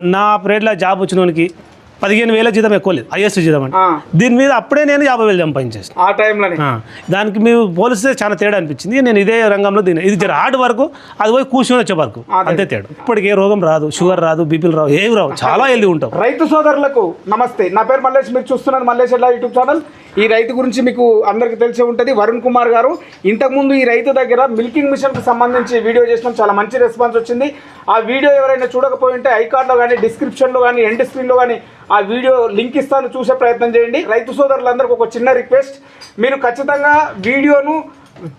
నా ప్రేడ్లో జాబ్ వచ్చినోనికి పదిహేను వేల జీతం ఎక్కువ లేదు హైయెస్ట్ జీతం ఆ, దీని మీద అప్పుడే నేను యాభై వేలు సంపాదించేసాను. ఆ టైంలోనే? ఆ, దానికి మేము పోలిస్తే చాలా తేడా అనిపించింది. నేను ఇదే రంగంలో దీని ఇది జర హార్డ్ వరకు అది పోయి కూర్చొని వచ్చే వరకు అంతే తేడా. ఇప్పటికి ఏ రోగం రాదు షుగర్ రాదు బీపీలు రావు ఏవి రావు. చాలా హెల్దీ ఉంటాం రైతు సోదరులకు నమస్తే. నా పేరు మల్లేష్ మీరు చూస్తున్నారు మల్లేష్ ఎల్లా యూట్యూబ్ ఛానల్. ఈ రైతు గురించి మీకు అందరికీ తెలిసే ఉంటుంది. వరుణ్ కుమార్ గారు ఇంతకుముందు ఈ రైతు దగ్గర మిల్కింగ్ మిషన్కి సంబంధించి వీడియో చేసినాం. చాలా మంచి రెస్పాన్స్ వచ్చింది. ఆ వీడియో ఎవరైనా చూడకపోయి ఉంటే ఐకార్డ్లో కానీ డిస్క్రిప్షన్లో కానీ ఎండ్ స్క్రీన్లో కానీ ఆ వీడియో లింక్ ఇస్తాను చూసే ప్రయత్నం చేయండి. రైతు సోదరులందరికీ ఒక చిన్న రిక్వెస్ట్. మీరు ఖచ్చితంగా వీడియోను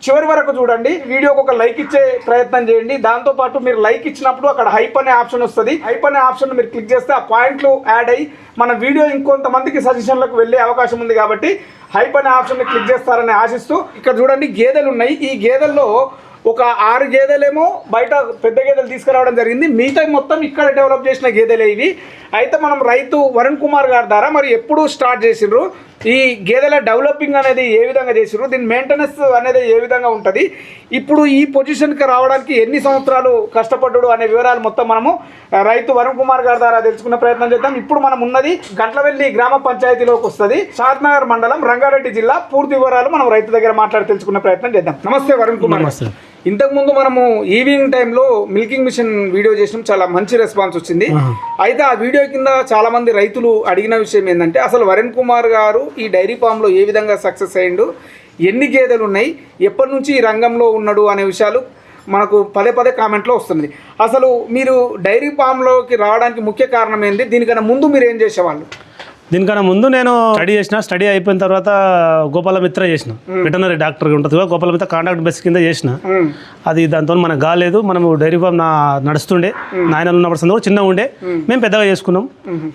చివరి వరకు చూడండి. వీడియోకి ఒక లైక్ ఇచ్చే ప్రయత్నం చేయండి. దాంతో పాటు మీరు లైక్ ఇచ్చినప్పుడు అక్కడ హైప్ అనే ఆప్షన్ వస్తుంది. హైప్ అనే ఆప్షన్ మీరు క్లిక్ చేస్తే ఆ పాయింట్లు యాడ్ అయ్యి మన వీడియో ఇంకొంతమందికి సజెషన్లకు వెళ్ళే అవకాశం ఉంది కాబట్టి హైప్ అనే ఆప్షన్ క్లిక్ చేస్తారని ఆశిస్తూ ఇక్కడ చూడండి గేదెలు ఉన్నాయి. ఈ గేదెల్లో ఒక ఆరు గేదెలేమో బయట పెద్ద గేదెలు తీసుకురావడం జరిగింది. మిగతా మొత్తం ఇక్కడ డెవలప్ చేసిన గేదెలే ఇవి. అయితే మనం రైతు వరుణ్ కుమార్ గారి ద్వారా మరి ఎప్పుడు స్టార్ట్ చేసిండ్రు? ఈ గేదెల డెవలపింగ్ అనేది ఏ విధంగా చేసిండ్రు? దీని మెయింటెనెన్స్ అనేది ఏ విధంగా ఉంటుంది? ఇప్పుడు ఈ పొజిషన్కి రావడానికి ఎన్ని సంవత్సరాలు కష్టపడ్డాడు అనే వివరాలు మొత్తం మనము రైతు వరుణ్ కుమార్ గారి ద్వారా తెలుసుకునే ప్రయత్నం చేద్దాం. ఇప్పుడు మనం ఉన్నది గంట్లవెల్లి గ్రామ పంచాయతీలోకి వస్తుంది. షాద్నగర్ మండలం రంగారెడ్డి జిల్లా. పూర్తి వివరాలు మనం రైతు దగ్గర మాట్లాడి తెలుసుకునే ప్రయత్నం చేద్దాం. నమస్తే వరుణ్ కుమార్. ఇంతకుముందు మనము ఈవినింగ్ టైంలో మిల్కింగ్ మిషన్ వీడియో చేసినాం. చాలా మంచి రెస్పాన్స్ వచ్చింది. అయితే ఆ వీడియో కింద చాలామంది రైతులు అడిగిన విషయం ఏంటంటే అసలు వరుణ్ కుమార్ గారు ఈ డైరీ ఫామ్లో ఏ విధంగా సక్సెస్ అయ్యిండు? ఎన్ని గేదెలు ఉన్నాయి? ఎప్పటి నుంచి ఈ రంగంలో ఉన్నాడు అనే విషయాలు మనకు పదే పదే కామెంట్లో వస్తుంది అసలు మీరు డైరీ ఫామ్లోకి రావడానికి ముఖ్య కారణం ఏంది? దీనికన్నా ముందు మీరు ఏం చేసేవాళ్ళు? దీనికన్నా ముందు నేను స్టడీ చేసిన స్టడీ అయిపోయిన తర్వాత గోపాల మిత్ర చేసిన వెటనరీ డాక్టర్ ఉంటుంది కదా, గోపాల మిత్ర కాంట్రాక్ట్ బేస్ కింద చేసిన. అది దాంతో మనకు కాలేదు మనం డైరీ ఫామ్ నా నడుస్తుండే. నాయనలు ఉన్నప్పుడు సందర్భం చిన్నగా ఉండే. మేము. పెద్దగా చేసుకున్నాం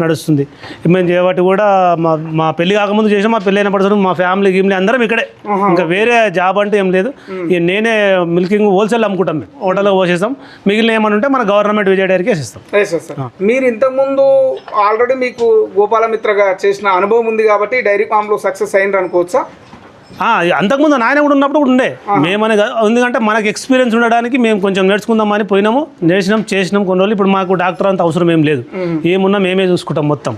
నడుస్తుంది. మేము చేయబట్టి కూడా మా మా పెళ్ళి కాకముందు చేసాం మా పెళ్ళి అయినప్పుడు మా ఫ్యామిలీ గీమ్లీ అందరం ఇక్కడే. ఇంకా వేరే జాబ్ అంటే ఏం లేదు. నేనే మిల్కింగ్ హోల్సేల్ అమ్ముకుంటాం మేము. హోటల్లో పోసేస్తాం. మిగిలిన ఏమని ఉంటే మన గవర్నమెంట్ విజయ డైరీకి వేసిస్తాం. మీరు ఇంతకుముందు ఆల్రెడీ మీకు గోపాలమిత్రగా చేసిన అనుభవం ఉంది కాబట్టి డైరీ ఫామ్లో సక్సెస్ అయిండ్రు అనుకోవచ్చా? అంతకుముందు నాయన కూడా ఉన్నప్పుడు కూడా ఉండే. మేమని ఎందుకంటే మనకి ఎక్స్పీరియన్స్ ఉండడానికి మేము కొంచెం నేర్చుకుందామని పోయినాము. నేర్చినాం చేసినాం కొన్ని రోజులు. ఇప్పుడు మాకు డాక్టర్ అంత అవసరం ఏం లేదు. ఏమున్నా మేమే చూసుకుంటాం మొత్తం.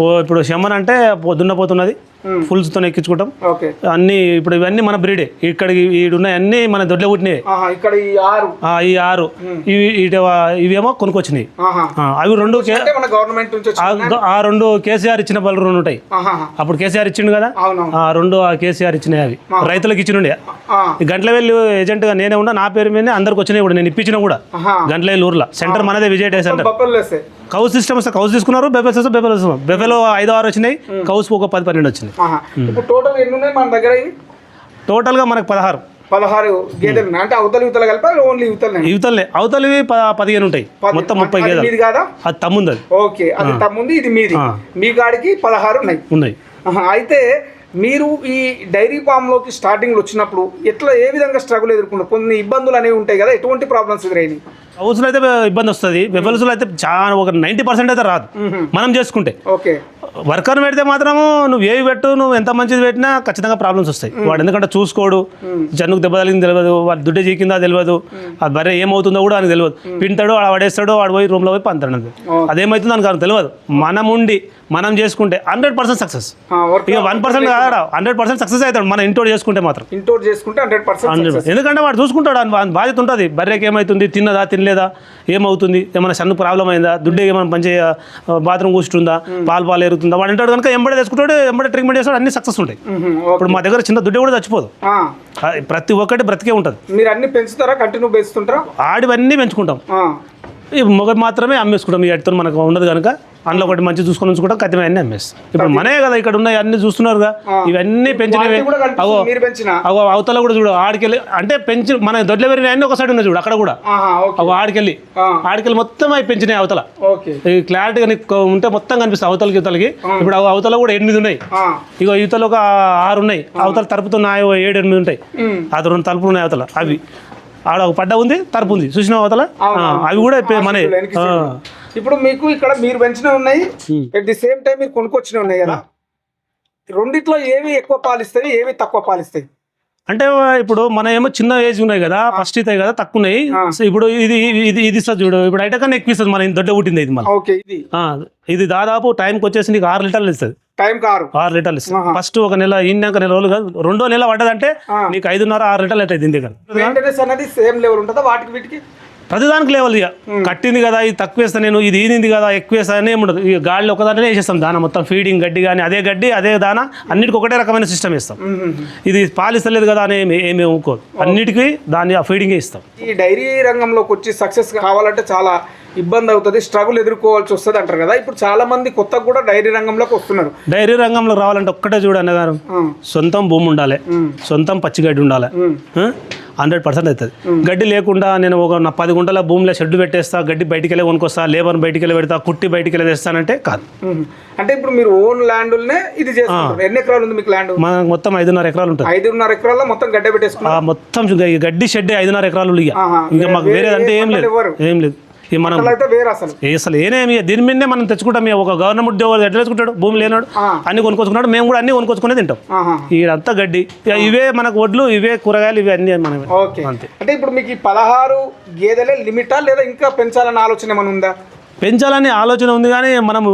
ఓ ఇప్పుడు శమన్ అంటే పొద్దున్న పోతున్నది. ఫుల్స్తో ఎక్కించుకుంటాం. ఓకే అన్ని ఇప్పుడు ఇవన్నీ మన బ్రీడే ఇక్కడికి ఈడున్నాయి అన్నీ మన దొడ్ల పుట్టినవి ఇక్కడ ఈ ఆరు. ఆరు. ఇవి ఇవేమో కొనుక్కొచ్చినాయి అవి రెండు గవర్నమెంట్ ఆ- రెండు కేసీఆర్ ఇచ్చిన పళ్ళు రెండు ఉంటాయి. అప్పుడు కేసీఆర్ ఇచ్చిండు కదా? ఆ రెండు ఆ కేసీఆర్ ఇచ్చినాయి అవి. రైతులకు ఇచ్చినుండే. గంటల వెళ్ళి ఏజెంట్గా నేనే ఉన్నా నా పేరు మీదనే అందరికి వచ్చినాయి కూడా నేను ఇప్పించిన కూడా. గంటల వెళ్ళి ఊర్లో. సెంటర్ మనదే విజయ్ డే సెంటర్. కౌస్ సిస్టమ్ కౌస్ తీసుకున్నారు వస్తే బెఫెల్ వస్తాం బెఫెలో ఐదు ఆరు వచ్చినాయి. కౌస్ ఒక పది పన్నెండు వచ్చినాయి. ఆహా. ఇప్పుడు టోటల్ ఎన్ని ఉన్నాయి మన దగ్గర ఇవి? టోటల్గా మనకు పదహారు. పదహారు గేదెలు అంటే అవతల యువతలు కలిపి ఓన్లీ యువతలు ఇవతలే. అవతలివి పదిహేను ఉంటాయి. మొత్తం ముప్పై గేదెలు. మీది కాదా? అది తమ్ముంది అది ఓకే అది తమ్ముంది ఇది మీది. మీ కాడికి పదహారు ఉన్నాయి. ఉన్నాయి. అయితే మీరు ఈ డైరీ ఫామ్లోకి స్టార్టింగ్లో వచ్చినప్పుడు ఎట్లా ఏ విధంగా స్ట్రగుల్ ఎదుర్కొన్నారు? కొన్ని ఇబ్బందులు అనేవి ఉంటాయి కదా ఎటువంటి ప్రాబ్లమ్స్ ఎదురైనాయి? కౌసులు అయితే ఇబ్బంది వస్తుంది. బెఫెల్స్లో అయితే చాలా ఒక నైంటీ పర్సెంట్ అయితే రాదు. మనం చేసుకుంటే. ఓకే. వర్కర్ పెడితే మాత్రము నువ్వు ఏవి పెట్టు నువ్వు ఎంత మంచిది పెట్టినా ఖచ్చితంగా ప్రాబ్లమ్స్ వస్తాయి. వాడు ఎందుకంటే చూసుకోడు. జన్నుకు దెబ్బ తగిలింది తెలియదు వాడు దుడ్డు చీకిందా తెలియదు. అది బరే ఏమవుతుందో కూడా అని తెలియదు. పింటాడు వాడు పడేస్తాడు వాడు పోయి రూమ్లో పోయి పంతాడు అదేమవుతుందో అని కాదు తెలియదు. మనం ఉండి మనం చేసుకుంటే హండ్రెడ్ పర్సెంట్ సక్సెస్. ఇక వన్ పర్సెంట్ కాదా హండ్రెడ్ పర్సెంట్ సక్సెస్ అవుతాడు. మన ఇంటోడు చేసుకుంటే మాత్రం. ఇంటోర్ చేసుకుంటే హండ్రెడ్ పర్సెంట్ ఎందుకంటే వాడు చూసుకుంటాడు బాధ్యత ఉంటుంది. బర్రెకి ఏమవుతుంది తిన్నదా తినలేదా ఏమవుతుంది? ఏమైనా సన్ను ప్రాబ్లం అయిందా? దుడ్డు ఏమైనా మంచి బాత్రూమ్ కూర్చుంటుందా? పాలు పాలు ఎరుగుతుందా వాడు అంటాడు కనుక ఎంబడే తెచ్చుకుంటాడు ఎంబడే ట్రీట్మెంట్ చేస్తాడు అన్ని సక్సెస్ ఉంటాయి. ఇప్పుడు మా దగ్గర చిన్న దుడ్డు కూడా చచ్చిపోదు. ప్రతి ఒక్కటి బ్రతికే ఉంటుంది. మీరు అన్ని పెంచుతారా? కంటిన్యూ పెంచుతుంటారా? ఆడివన్నీ పెంచుకుంటాం. ఈ మొగ మాత్రమే అమ్మేసుకుంటాం. ఈ అడితో మనకు ఉన్నది కనుక అందులో ఒకటి మంచి చూసుకొని ఉంచుకుంటాం కత్తిమే అన్నీ అమ్మేస్తాం. ఇప్పుడు మనే కదా ఇక్కడ ఉన్నాయి అన్ని చూస్తున్నారుగా. ఇవన్నీ పెంచినవి కూడా కనిపిస్తుంది, అగో అగో అవతల కూడా చూడు ఆడికెళ్ళి అంటే పెంచి మన దొడ్ల పెరిగిన అన్ని ఒక సైడ్ ఉన్నాయి చూడు అక్కడ కూడా. అవి ఆడికెళ్ళి. ఆ. ఆడికెళ్ళి మొత్తం అవి పెంచినాయి అవతల. క్లారిటీగా నీకు ఉంటే మొత్తం కనిపిస్తాయి అవతలకి ఇవతలకి. ఇప్పుడు అవి అవతల కూడా ఎనిమిది ఉన్నాయి. ఆ, ఇగో ఇవతల ఒక ఆరు ఉన్నాయి. అవతల ఓ ఏడు ఎనిమిది ఉంటాయి. అది రెండు తలుపులు ఉన్నాయి అవతల అవి. ఆడ ఒక పడ్డ ఉంది తలుపు ఉంది. చూసిన అవతల? ఆ. అవి కూడా పె- మనే వెనక్కి సైడ్. ఇప్పుడు మీకు ఇక్కడ మీరు పెంచినవి ఉన్నాయి ఎట్ ది సేమ్ టైం మీరు కొనుక్కొచ్చినవి ఉన్నాయి కదా. రెండిట్లో ఏవి ఎక్కువ పాలిస్తాయి ఏవి తక్కువ పాలిస్తాయి? అంటే ఇప్పుడు మన ఏమో చిన్న ఏజ్ ఉన్నాయి కదా ఫస్ట్ అవుతాయి కదా తక్కువ ఉన్నాయి సో ఇప్పుడు ఇది ఇది ఇది ఇస్తుంది చూడు ఇప్పుడు అయితే కన్నా ఎక్కువ ఇస్తుంది మన దొడ్డ పుట్టింది ఇది మళ్ళీ. ఓకే ఇది. దాదాపు టైంకి వచ్చేసి నీకు ఆరు లీటర్లు ఇస్తుంది. టైం కారు ఆరు లీటర్లు ఇస్తుంది. ఫస్ట్ ఒక నెల ఈనాక నెల రోజులు కాదు రెండో నెల పడ్డదంటే నీకు ఐదున్నర ఆరు లీటర్లు అవుతుంది దీని దగ్గర. అనేది సేమ్ లెవెల్ ఉంటుందా? వాటికి వీటికి? ప్రతిదానికి లేవల్ ఇక. కట్టింది కదా ఇది తక్కువ వేస్తా నేను ఇది ఈనింది కదా ఎక్కువ వేస్తా అని ఉండదు. ఈ గాడిలో ఒకదాంట్లోనే వేసేస్తాం దాన మొత్తం ఫీడింగ్ గడ్డి కానీ అదే గడ్డి అదే దాన అన్నిటికీ ఒకటే రకమైన సిస్టమ్ ఇస్తాం ఇది పాలిస్తలేదు కదా అని ఏమి ఏమి ఊకోదు. అన్నిటికీ దాన్ని ఆ ఫీడింగే ఇస్తాం. ఈ డైరీ రంగంలోకి వచ్చి సక్సెస్ కావాలంటే చాలా ఇబ్బంది అవుతుంది స్ట్రగుల్ ఎదుర్కోవాల్సి వస్తుంది అంటారు కదా. ఇప్పుడు చాలా మంది కొత్తగా కూడా డైరీ రంగంలోకి వస్తున్నారు. డైరీ రంగంలో రావాలంటే ఒక్కటే చూడు అన్నగారు. ఆ, సొంతం భూమి ఉండాలి. సొంతం పచ్చిగడ్డి ఉండాలి. హండ్రెడ్ పర్సెంట్ అవుతుంది. గడ్డి లేకుండా నేను ఒక నా పది గుంటల భూమిలో షెడ్ పెట్టేస్తా గడ్డి బయటికి వెళ్ళి కొనుక్కొస్తా లేబర్ బయటికి వెళ్ళి పెడతా కుట్టి బయటికి వెళ్ళి తెస్తానంటే కాదు. అంటే ఇప్పుడు మీరు ఓన్ ల్యాండ్నే ఇది ఎన్ని ఎకరాలు ఉంది మీకు ల్యాండ్? మనకు మొత్తం ఐదున్నర ఎకరాలు ఉంటుంది. ఐదున్నర ఎకరాల్లో మొత్తం గడ్డ ఆ మొత్తం గడ్డి షెడ్ ఐదున్నర ఎకరాలు ఇక. ఇంకా మాకు వేరేది అంటే ఏం లేదు? ఏం లేదు. ఇక మనం అసలు. ఏనేమి దీని మీదనే మనం తెచ్చుకుంటాం. ఒక గవర్నమెంట్ ఉద్యోగాలు ఎట్లా తెచ్చుకుంటాడు? భూమి లేనాడు. అన్ని కొనుక్కొచ్చుకున్నాడు మేము కూడా అన్ని కొనుక్కొచ్చుకునే తింటాం. ఇదంతా గడ్డి. ఇవే మనకు వడ్లు ఇవే కూరగాయలు ఇవే అన్ని మనమే అంతే. అంటే ఇప్పుడు మీకు ఈ పదహారు గేదెలే లిమిటా లేదా ఇంకా పెంచాలన్న ఆలోచన ఏమైనా ఉందా? పెంచాలని ఆలోచన ఉంది కానీ మనము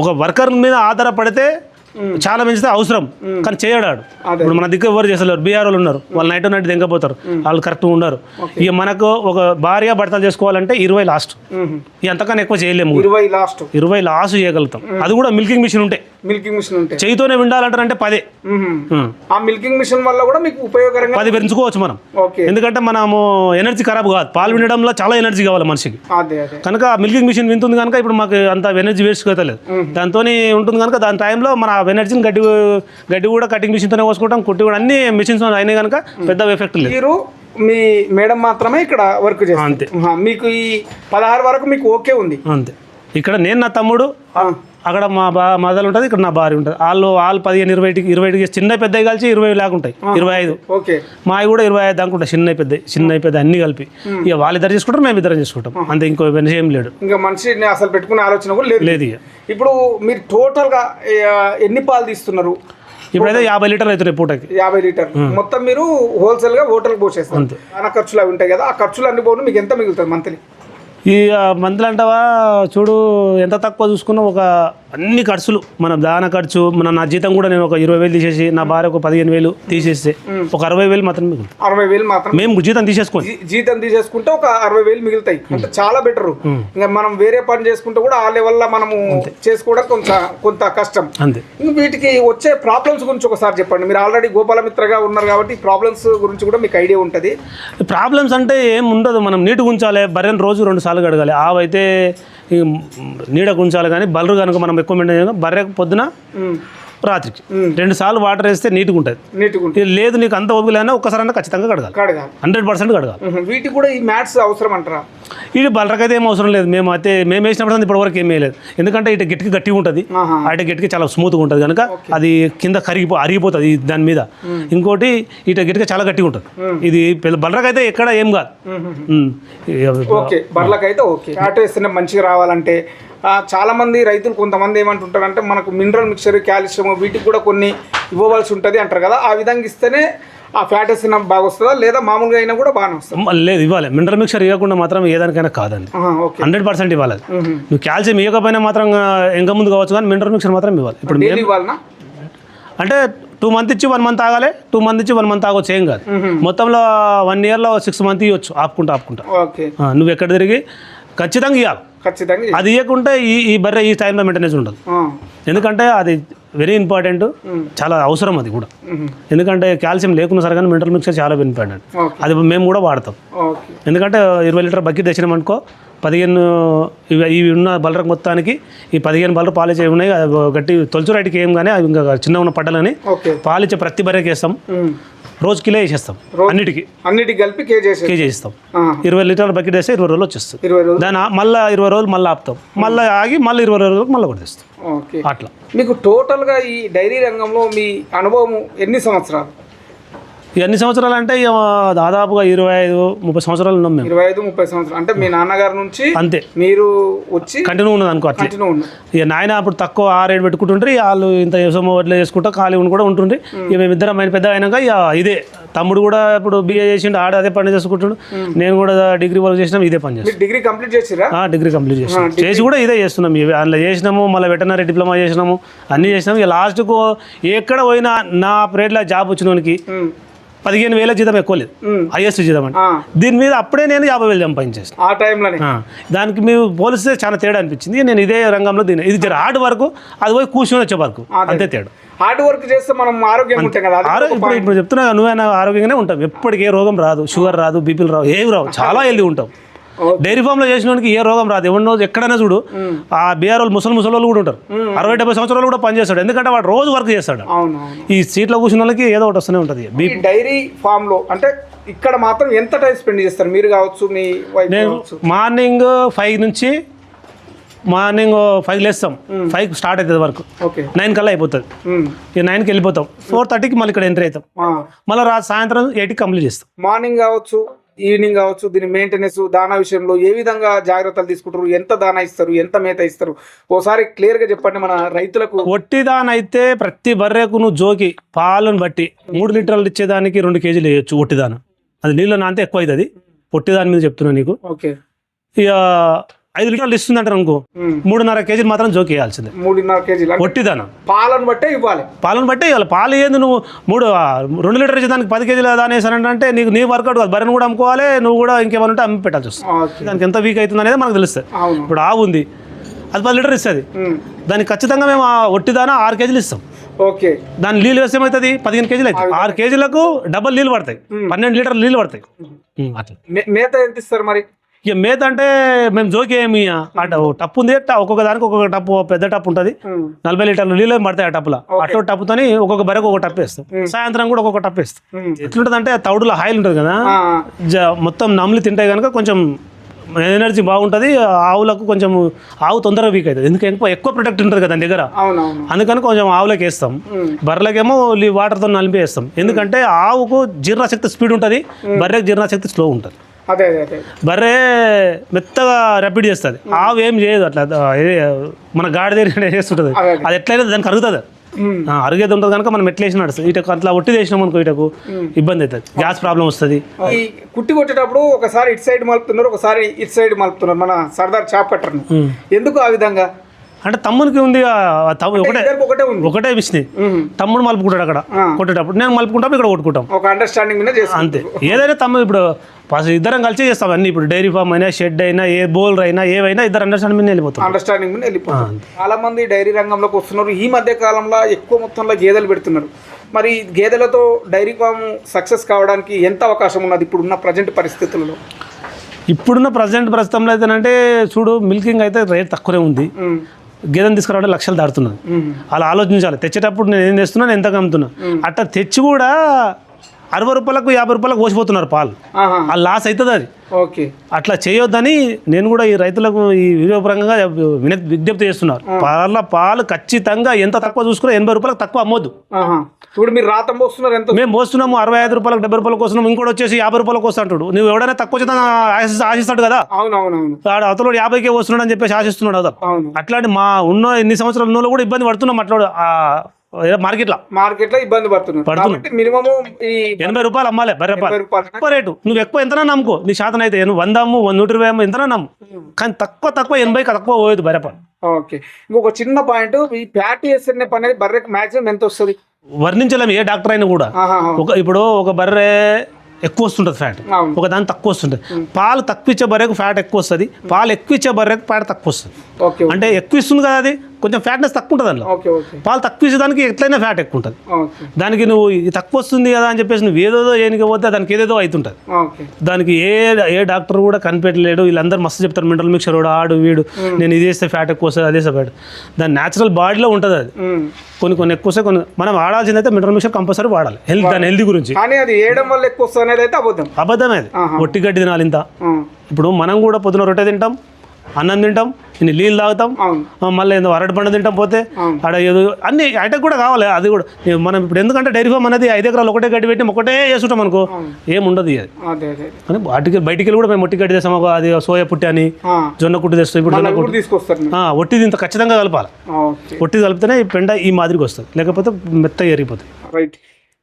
ఒక వర్కర్ మీద ఆధారపడితే చాలా పెంచితే అవసరం. కానీ చేయడాడు. ఇప్పుడు మన దిక్కు ఎవరు చేస్తలేరు? బీఆర్ వాళ్ళు ఉన్నారు. వాళ్ళు నైట్ నైట్ దింకపోతారు వాళ్ళు కరెక్ట్గా ఉండరు. ఇక మనకు ఒక భార్య భర్తలు చేసుకోవాలంటే ఇరవై లాస్ట్. అంతకన్నా ఎక్కువ చేయలేము. ఇరవై లాస్ట్. ఇరవై లాస్ట్ చేయగలుగుతాం. అది కూడా మిల్కింగ్ మిషన్ ఉంటే. మిల్కింగ్ మిషన్ చేయితోనే విండాలంటారంటే పదే. ఆ మిల్కింగ్ మిషన్ వల్ల కూడా మీకు ఉపయోగకరంగా పది పెంచుకోవచ్చు మనం. ఎందుకంటే మనము ఎనర్జీ ఖరాబ్ కాదు. పాలు వినడంలో చాలా ఎనర్జీ కావాలి మనిషికి. కనుక మిల్కింగ్ మిషన్ వింటుంది కనుక ఇప్పుడు మాకు అంత ఎనర్జీ వేస్ట్ అవుతలేదు దాంతో ఉంటుంది కనుక దాని టైంలో మన ఎనర్జీని గడ్డి గడ్డి కూడా కటింగ్ మిషన్తోనే కోసుకుంటాం కుట్టి కూడా అన్ని మిషన్స్ అయినాయి కనుక పెద్ద ఎఫెక్ట్ లేదు. మీరు మీ మేడం మాత్రమే ఇక్కడ వర్క్ చేస్తారు. మీకు ఈ పదహారు వరకు మీకు ఓకే ఉంది. అంతే. ఇక్కడ నేను నా తమ్ముడు. అక్కడ మా బా మదలు ఉంటుంది ఇక్కడ నా భార్య ఉంటుంది. వాళ్ళు వాళ్ళు పదిహేను ఇరవైకి ఇరవైకి చిన్న పెద్ద కలిసి ఇరవై లేకుంటాయి ఇరవై ఐదు. ఓకే. మావి కూడా ఇరవై ఐదు దాకా ఉంటాయి చిన్న పెద్ద చిన్న పెద్ద అన్ని కలిపి. ఇక వాళ్ళిద్దరు చేసుకుంటారు మేము ఇద్దరం చేసుకుంటాం. అంతే ఇంకో మనిషి ఏం లేడు ఇంకా మనిషిని అసలు పెట్టుకునే ఆలోచన కూడా లేదు. ఇప్పుడు మీరు టోటల్గా ఎన్ని పాలు తీస్తున్నారు? ఇప్పుడైతే యాభై లీటర్లు అవుతున్నాయి పూటకి. యాభై లీటర్. మొత్తం మీరు హోల్సేల్గా హోటల్ పోసేస్తారు చాలా ఖర్చులు అవి ఉంటాయి కదా ఆ ఖర్చులు అన్ని పోను మీకు ఎంత మిగులుతుంది మంత్లీ? ఈ మందులు అంటావా చూడు ఎంత తక్కువ చూసుకున్నా ఒక అన్ని ఖర్చులు మన దాన ఖర్చు మన నా జీతం కూడా నేను ఒక ఇరవై వేలు తీసేసి నా భార్య ఒక పదిహేను వేలు తీసేస్తే ఒక అరవై వేలు మాత్రం మిగులుతుంది అరవై వేలు మాత్రం మేము జీతం తీసేసుకొని జీ- జీతం తీసేసుకుంటే ఒక అరవై వేలు మిగులుతాయి. అంటే చాలా బెటర్. ఇంకా మనం వేరే పని చేసుకుంటే కూడా ఆ లెవెల్లో మనము చేసుకోవడం కొంత కొంత కష్టం. అంతే. వీటికి వచ్చే ప్రాబ్లమ్స్ గురించి ఒకసారి చెప్పండి. మీరు ఆల్రెడీ గోపాలమిత్రగా ఉన్నారు కాబట్టి ప్రాబ్లమ్స్ గురించి కూడా మీకు ఐడియా ఉంటుంది. ప్రాబ్లమ్స్ అంటే ఏం ఉండదు. మనం నీట్గా ఉంచాలి బర్రెని రోజు రెండు సార్లు కడగాలి. ఆవైతే ఈ నీడకు కానీ బర్రె కనుక మనం ఎక్కువ మెయింటైన్ చేయాలి బర్రె పొద్దున రాత్రికి. రెండు సార్లు వాటర్ వేస్తే నీట్గా ఉంటుంది. నీట్గా లేదు నీకు అంత ఓపిక లేదన్నా ఒక్కసారైనా ఖచ్చితంగా కడగాలి. కడగాలి. హండ్రెడ్ పర్సెంట్ కడగాలి. వీటికి కూడా ఈ మ్యాథ్స్ అవసరం అంటారా? ఇది బలరకైతే ఏం అవసరం లేదు. మేము అయితే మేము వేసినప్పుడు ఇప్పటి వరకు ఏమీ లేదు ఎందుకంటే ఇటు గిట్కి గట్టిగా ఉంటుంది. అటు గిట్కి చాలా స్మూత్గా ఉంటుంది కనుక అది కింద కరిగిపో అరిగిపోతుంది దాని మీద. ఇంకోటి ఇటు గిట్కి చాలా గట్టిగా ఉంటుంది. ఇది బలరకైతే ఎక్కడ ఏం కాదు. ఓకే. బర్లకైతే ఓకే. ఫ్యాట్ వేస్తేనే మంచిగా రావాలంటే ఆ, చాలా మంది రైతులు కొంతమంది ఏమంటుంటారు అంటే మనకు మినరల్ మిక్చర్ కాల్షియం వీటికి కూడా కొన్ని ఇవ్వవలసి ఉంటుంది అంటారు కదా. ఆ విధంగా ఇస్తేనే ఆ ఫ్యాట్ వేసిన బాగా వస్తుందా? లేదా మామూలుగా అయినా కూడా బాగానే వస్తుంది? లేదు ఇవ్వాలి. మినరల్ మిక్చర్ ఇవ్వకుండా మాత్రం ఏదానికైనా కాదండి. హండ్రెడ్ పర్సెంట్ ఇవ్వాలి. నువ్వు కాల్షియం ఇవ్వకపోయినా మాత్రం ఇంకా ముందు కావచ్చు కానీ మినరల్ మిక్చర్ మాత్రం ఇవ్వాలి. ఇప్పుడు డైలీ ఇవ్వాలనా? అంటే టూ మంత్ ఇచ్చి వన్ మంత్ ఆగాలి టూ మంత్ ఇచ్చి వన్ మంత్ ఆగొచ్చు ఏం కాదు. మొత్తంలో వన్ ఇయర్లో సిక్స్ మంత్ ఇవ్వచ్చు ఆపుకుంటా ఆపుకుంటా. నువ్వు ఎక్కడ తిరిగి? ఖచ్చితంగా ఇవ్వాలి. ఖచ్చితంగా అది ఇవ్వకుంటే ఈ ఈ బర్రె ఈ టైంలో మెయింటెనెన్స్ ఉండదు. ఎందుకంటే అది వెరీ ఇంపార్టెంట్. చాలా అవసరం అది కూడా. ఎందుకంటే కాల్షియం లేకున్నా సరే కానీ మినరల్ మిక్చర్ చాలా ఇంపార్టెంట్. అది మేము కూడా వాడతాం. ఎందుకంటే ఇరవై లీటర్ బకెట్ తెచ్చినామనుకో పదిహేను ఇవి ఇవి ఉన్న బలరకు మొత్తానికి ఈ పదిహేను బలరు పాలిచ్చే ఉన్నాయి గట్టి తొలచు రైట్కి ఏం కానీ అవి ఇంకా చిన్న ఉన్న పడ్డలని పాలిచ్చే ప్రతి బర్రెకి వేస్తాం. రోజు కిలో వేసేస్తాం. అన్నిటికీ. అన్నిటికి కలిపి కేజీ. కేజీ ఇస్తాం ఆ, ఇరవై లీటర్ల బకెట్ వేస్తే ఇరవై రోజులు రోజులు. దాని మళ్ళా ఇరవై రోజులు మళ్ళీ ఆపుతాం. మళ్ళీ ఆగి మళ్ళీ ఇరవై రోజులకు మళ్ళీ కూడా తెస్తాం ఓకే. అట్లా. మీకు టోటల్గా ఈ డైరీ రంగంలో మీ అనుభవం ఎన్ని సంవత్సరాలు? ఎన్ని సంవత్సరాలు అంటే దాదాపుగా ఇరవై ఐదు ముప్పై సంవత్సరాలు ఉన్నాం మేము. ఇరవై ఐదు ముప్పై సంవత్సరాలు. అంటే మీ నాన్నగారి నుంచి అంతే. మీరు వచ్చి కంటిన్యూ ఉన్నది అనుకో అట్లా. కంటిన్యూ ఇక నాయన అప్పుడు తక్కువ ఆ రేట్ పెట్టుకుంటుండ్రి వాళ్ళు ఇంత వ్యవసాయం వడ్లు చేసుకుంటా ఖాళీ ఉండి కూడా ఉంటుండ్రి. ఇక మేమిద్దరం అయిన పెద్ద అయినాక ఇక ఇదే. తమ్ముడు కూడా ఇప్పుడు బీఏ చేసిండు ఆడ అదే పని చేసుకుంటుండు. నేను కూడా డిగ్రీ వర్క్ చేసినాం ఇదే పని చేస్తాం మీరు డిగ్రీ కంప్లీట్ చేసిరా డిగ్రీ కంప్లీట్ చేసినాం. చేసి కూడా ఇదే చేస్తున్నాం. ఇవి అందులో చేసినాము మళ్ళీ వెటనరీ డిప్లొమా చేసినాము అన్నీ చేసినాము. ఇక లాస్ట్కు ఎక్కడ పోయినా నా పీరియడ్లో జాబ్ వచ్చినోనికి పదిహేను వేల జీతం ఎక్కువ లేదు. హైయెస్ట్ జీతం అంటే. దీని మీద అప్పుడే నేను యాభై వేలు సంపాదించేసాను. ఆ టైంలోనే. ఆ, దానికి మేము పోలిస్తే చాలా తేడా అనిపించింది. నేను ఇదే రంగంలో దీని ఇది జర హార్డ్ వర్క్ అది పోయి కూర్చొని వచ్చే వరకు. అంతే తేడా. హార్డ్ వర్క్ చేస్తే మనం ఆరోగ్యంగా ఉంటాం కదా అది ఆరో ఇప్పుడు ఇప్పుడు చెప్తున్నా నువ్వైనా ఆరోగ్యంగానే ఉంటాం ఎప్పటికీ రోగం రాదు షుగర్ రాదు బీపీలు రావు ఏవి రావు. చాలా హెల్దీ ఉంటాం డైరీ ఫామ్లో చేసిన ఏ రోగం రాదు. ఎవరినో ఎక్కడైనా చూడు ఆ బీఆర్ వాళ్ళు ముసలి ముసలి వాళ్ళు కూడా ఉంటారు. అరవై డెబ్బై సంవత్సరాలు కూడా పనిచేస్తాడు ఎందుకంటే వాడు రోజు వర్క్ చేస్తాడు. ఈ సీట్లో కూర్చున్న వాళ్ళకి ఏదో ఒకటి వస్తూనే ఉంటుంది. డైరీ ఫామ్లో అంటే ఇక్కడ మాత్రం ఎంత టైం స్పెండ్ చేస్తారు? మీరు కావచ్చు మీ నేను మార్నింగ్ ఫైవ్ నుంచి మార్నింగ్ ఫైవ్ లేస్తాం. ఫైవ్ స్టార్ట్ అవుతుంది వర్క్ నైన్ కల్లా అయిపోతుంది. ఇక నైన్కి వెళ్ళిపోతాం. ఫోర్ థర్టీకి మళ్ళీ ఇక్కడ ఎంట్రీ అవుతాం. మళ్ళీ రా సాయంత్రం ఎయిట్కి కంప్లీట్ చేస్తాం. మార్నింగ్ కావచ్చు ఈవినింగ్ కావచ్చు దీని మెయింటెనెన్స్ దానా విషయంలో ఏ విధంగా జాగ్రత్తలు తీసుకుంటారు ఎంత దానా ఇస్తారు ఎంత మేత ఇస్తారు? ఓసారి క్లియర్గా చెప్పండి మన రైతులకు. ఒట్టిదానైతే ప్రతి బర్రెకు నువ్వు జోకి పాలను బట్టి మూడు లీటర్లు ఇచ్చేదానికి రెండు కేజీలు వేయొచ్చు ఒట్టిదాన అది నీళ్ళు నాంతే ఎక్కువ అవుతుంది పొట్టిదాని మీద చెప్తున్నా నీకు. ఓకే. ఇక ఐదు లీటర్లు ఇస్తుంది అంటారు అనుకో. మూడున్నర కేజీలు మాత్రం జోకి వేయాల్సిందే మూడున్నర కేజీలు అంటే ఒట్టిదాన? పాలను బట్టే ఇవ్వాలి. పాలను బట్టి ఇవాళ పాలు ఏంది నువ్వు? మూడు రెండు లీటర్ ఇచ్చేదానికి పది కేజీలు దాని వేసానంటే నీకు నీ వర్కౌట్ కాదు. బర్రెను కూడా అమ్ముకోవాలి నువ్వు కూడా ఇంకేమైనా ఉంటే అమ్మి పెట్టాల్సి వస్తుంది. దానికి ఎంత వీక్ అవుతుంది అనేది మనకు తెలుస్తుంది. ఇప్పుడు ఆవు ఉంది. అది పది లీటర్ ఇస్తుంది. దానికి ఖచ్చితంగా మేము ఒట్టిదాన ఆరు కేజీలు ఇస్తాం. ఓకే. దాని నీళ్ళు వేస్తే ఏమవుతుంది? పదిహేను కేజీలు అవుతాయి. ఆరు కేజీలకు డబల్ నీళ్ళు పడతాయి. పన్నెండు లీటర్లు నీళ్ళు పడతాయి. అట్లా. మేత ఎంత ఇస్తారు మరి? ఇక మేత అంటే మేము జోకి ఏమి అట టప్పు ఉంది ఒక్కొక్క దానికి ఒక్కొక్క టప్పు పెద్ద టప్పు ఉంటుంది. ఉమ్. నలభై లీటర్లు నీళ్ళు పడతాయి ఆ టప్పులో. అట్లా టప్పుతోని ఒక్కొక్క బరకు ఒక్కొక్క టప్పు వేస్తాం. సాయంత్రం కూడా ఒక్కొక్క టప్పు వేస్తాం. ఎట్లుంటుంది అంటే తౌడులో హాయిల్ ఉంటుంది కదా మొత్తం నమ్లి తింటే కనుక కొంచెం ఎనర్జీ బాగుంటుంది ఆవులకు కొంచెం ఆవు తొందరగా వీక్ అవుతుంది ఎందుకంటే ఎక్కువ ఎక్కువ ప్రొటెక్ట్ ఉంటుంది కదా దగ్గర. అందుకని కొంచెం ఆవులకు వేస్తాం. బర్రెలకేమో వాటర్తో నలిపేస్తాం ఎందుకంటే ఆవుకు జీర్ణశక్తి స్పీడ్ ఉంటుంది బర్రెకి జీర్ణశక్తి స్లో ఉంటుంది. అదే అదే అదే. బర్రె మెత్తగా రపిడ్ చేస్తుంది. ఆవు ఏం చేయదు అట్లా. మన గాడి దగ్గర చేస్తుంటుంది. అదే. ఎట్లయినా దానికి అరుగుతుంది. అరిగేది ఉంటుంది కనుక మనం ఎట్లా వేసి నడుస్తుంది. ఇటకు అట్లా ఒట్టి చేసినాం అనుకో ఇటకు ఇబ్బంది అవుతుంది. గ్యాస్ ప్రాబ్లం వస్తుంది. ఈ కుట్టి కొట్టేటప్పుడు ఒకసారి ఇటు సైడ్ మలుపుతున్నారు ఒకసారి ఇటు సైడ్ మలుపుతున్నారు మన సర్దార్ చాప్ కట్టర్ని. ఎందుకు ఆ విధంగా? అంటే తమ్మునికి ఉంది ఒకటే ఒకటే ఉంది. ఒకటే మిషన్ ఉమ్. తమ్ముడు మలుపుకుంటాడు అక్కడ. కొట్టేటప్పుడు. నేను మలుపుకుంటాం ఇక్కడ కొట్టుకుంటాం. ఒక అండర్స్టాండింగ్ అంతే. ఏదైనా తమ్ముడు ఇప్పుడు ఇద్దరం కలిసి చేస్తాం అన్ని. ఇప్పుడు డైరీ ఫామ్ అయినా షెడ్ అయినా ఏ బౌలర్ అయినా ఏవైనా ఇద్దరు అండర్స్టాండ్ మీద వెళ్ళిపోతాం. అండర్స్టాండింగ్ మీద వెళ్ళిపోతాం. చాలా మంది డైరీ రంగంలోకి వస్తున్నారు. ఈ మధ్య కాలంలో ఎక్కువ మొత్తంలో గేదెలు పెడుతున్నారు. మరి గేదెలతో డైరీ ఫామ్ సక్సెస్ కావడానికి ఎంత అవకాశం ఉన్నది ఇప్పుడున్న ప్రజెంట్ పరిస్థితులలో? ఇప్పుడున్న ప్రజెంట్ ప్రస్తుతంలో అయితేనంటే చూడు మిల్కింగ్ అయితే రేట్ తక్కువనే ఉంది. గేదెని తీసుకురావడం లక్షలు దాడుతున్నది ఉమ్, అలా ఆలోచించాలి. తెచ్చేటప్పుడు నేను ఏం చేస్తున్నాను ఎంత అమ్ముతున్నా. అట్లా తెచ్చి కూడా అరవై రూపాయలకు యాభై రూపాయలకు పోసిపోతున్నారు పాలు. ఆ లాస్ అవుతుంది అది. ఓకే. అట్లా చేయొద్దని నేను కూడా ఈ రైతులకు ఈ వీడియో పరంగా విన విజ్ఞప్తి చేస్తున్నారు. పాల పాలు ఖచ్చితంగా ఎంత తక్కువ చూసుకున్నా ఎనభై రూపాయలకు తక్కువ అమ్మొద్దు. ఇప్పుడు మీరు రాతం పోస్తున్నారు ఎంత? మేము పోస్తున్నాము అరవై ఐదు రూపాయలకు డెబ్బై రూపాయలకు వస్తున్నాము ఇంకోటి వచ్చేసి యాభై రూపాయలకు వస్తా అంటాడు. నువ్వు ఎవడైనా తక్కువ చేత ఆశిస్తా ఆశిస్తాడు కదా? అవునవునవును. వాడు అవతల యాభైకే వస్తున్నాడు అని చెప్పేసి ఆశిస్తున్నాడు అవును. అట్లాంటి మా ఉన్న ఎన్ని సంవత్సరాలు ఉన్న కూడా ఇబ్బంది పడుతున్నాం అట్లాడు. మార్కెట్లో. మార్కెట్లో ఇబ్బంది పడుతున్నారు. పడుతున్నాం. కాబట్టి మినిమం ఈ ఎనభై రూపాయలు అమ్మాలి బర్రె తక్కువ రేటు. నువ్వు ఎక్కువ ఎంతనా నమ్ముకో? నీ శాతం అయితే నువ్వు వంద అమ్ము నూట ఇరవై అమ్ము ఎంతనా నమ్ము? కానీ తక్కువ తక్కువ ఎనభైకి తక్కువ పోయేది బర్రె పాలు ఓకే. ఇంకొక చిన్న పాయింట్ ఈ ఫ్యాటీ ఎస్ఎన్ఎఫ్ అనేది బర్రెకి మాక్సిమం ఎంత వస్తుంది? వర్ణించలేము ఏ డాక్టర్ అయినా కూడా. ఒక ఇప్పుడు ఒక బర్రె ఎక్కువ వస్తుంటుంది ఫ్యాట్. ఒక దాని తక్కువ వస్తుంటుంది. పాలు తక్కువ ఇచ్చే బర్రెకు ఫ్యాట్ ఎక్కువ వస్తుంది. పాలు ఎక్కువ ఇచ్చే బర్రెకు ఫ్యాట్ తక్కువ వస్తుంది. అంటే ఎక్కువ ఇస్తుంది కదా అది? కొంచెం ఫ్యాట్నెస్ తక్కువ ఉంటుంది అందులో. పాలు తక్కువ ఇచ్చేదానికి ఎట్లయినా ఫ్యాట్ ఎక్కువ ఉంటుంది. దానికి నువ్వు తక్కువ వస్తుంది కదా అని చెప్పేసి నువ్వు ఏదేదో ఏనికి పోతే దానికి ఏదేదో అవుతుంటుంది. దానికి ఏ ఏ డాక్టర్ కూడా కనిపెట్టలేడు. వీళ్ళందరూ మస్తు చెప్తారు మినరల్ మిక్చర్ వాడు ఆడు వీడు. నేను ఇది వేస్తే ఫ్యాట్ ఎక్కువ వస్తుంది అదే ఫ్యాట్ దాని న్యాచురల్ బాడీలో ఉంటుంది అది. కొన్ని కొన్ని ఎక్కువ కొన్ని మనం వాడాల్సింది అయితే మినరల్ మిక్చర్ కంపల్సరీ వాడాలి. హెల్త్ దాని హెల్త్ గురించి. కానీ అది వేయడం వల్ల ఎక్కువ వస్తుంది అనేది అయితే అబద్ధం. అబద్ధమే అది. ఒట్టి గడ్డి తినాలి ఇంత. ఇప్పుడు మనం కూడా పొద్దున రొట్టె తింటాం. అన్నం తింటాం ఇన్ని నీళ్ళు తాగుతాం మళ్ళీ ఏందో అరటి పండు తింటాం పోతే. ఆడ ఏదో అన్ని ఐటెక్ కూడా కావాలి అది కూడా. మనం ఇప్పుడు ఎందుకంటే డైరీ ఫామ్ అనేది ఐదు ఎకరాలు ఒకటే గడ్డి పెట్టి ఒకటే చేసుకుంటాం అనుకో ఏముండదు అది. కానీ వాటికి బయటికి వెళ్ళి కూడా మేము ఒట్టి గడ్డి ఒక అది సోయా పుట్టి అని. జొన్న కుట్టు తెస్తాం ఇప్పుడు జొన్న కుట్టు. ఒట్టిది ఇంత ఖచ్చితంగా కలపాలి. ఒట్టిది కలిపితేనే ఈ పెండ ఈ మాదిరికి వస్తుంది లేకపోతే మెత్తగా ఎరిగిపోతుంది. రైట్.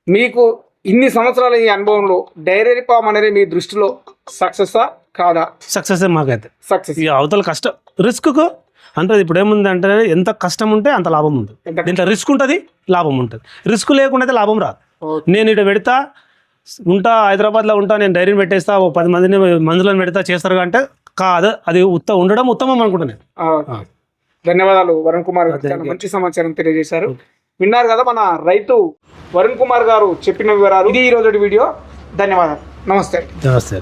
మీకు ఇన్ని సంవత్సరాల ఈ అనుభవంలో డైరీ ఫామ్ అనేది మీ దృష్టిలో సక్సెస్సా? కాదా? సక్సెస్ మాకైతే. సక్సెస్. ఇక అవతల కష్టం రిస్క్కు అంటే ఇప్పుడు ఏముంది అంటే ఎంత కష్టం ఉంటే అంత లాభం ఎంత- దీంట్లో రిస్క్ ఉంటుంది లాభం ఉంటుంది. రిస్క్ లేకుండా అయితే లాభం రాదు. నేను ఇటు పెడతా ఉంటా హైదరాబాద్లో ఉంటా నేను డైరీని పెట్టేస్తా ఓ పది మందిని మందులను పెడతా చేస్తారు అంటే కాదు అది ఉత్త ఉండడం ఉత్తమం అనుకుంటా నేను. ధన్యవాదాలు వరుణ్ కుమార్ గారు. మంచి సమాచారం తెలియజేశారు. విన్నారు కదా మన రైతు వరుణ్ కుమార్ గారు చెప్పిన వివరాలు. ఇది ఈ రోజు వీడియో. ధన్యవాదాలు. నమస్తే. నమస్తే.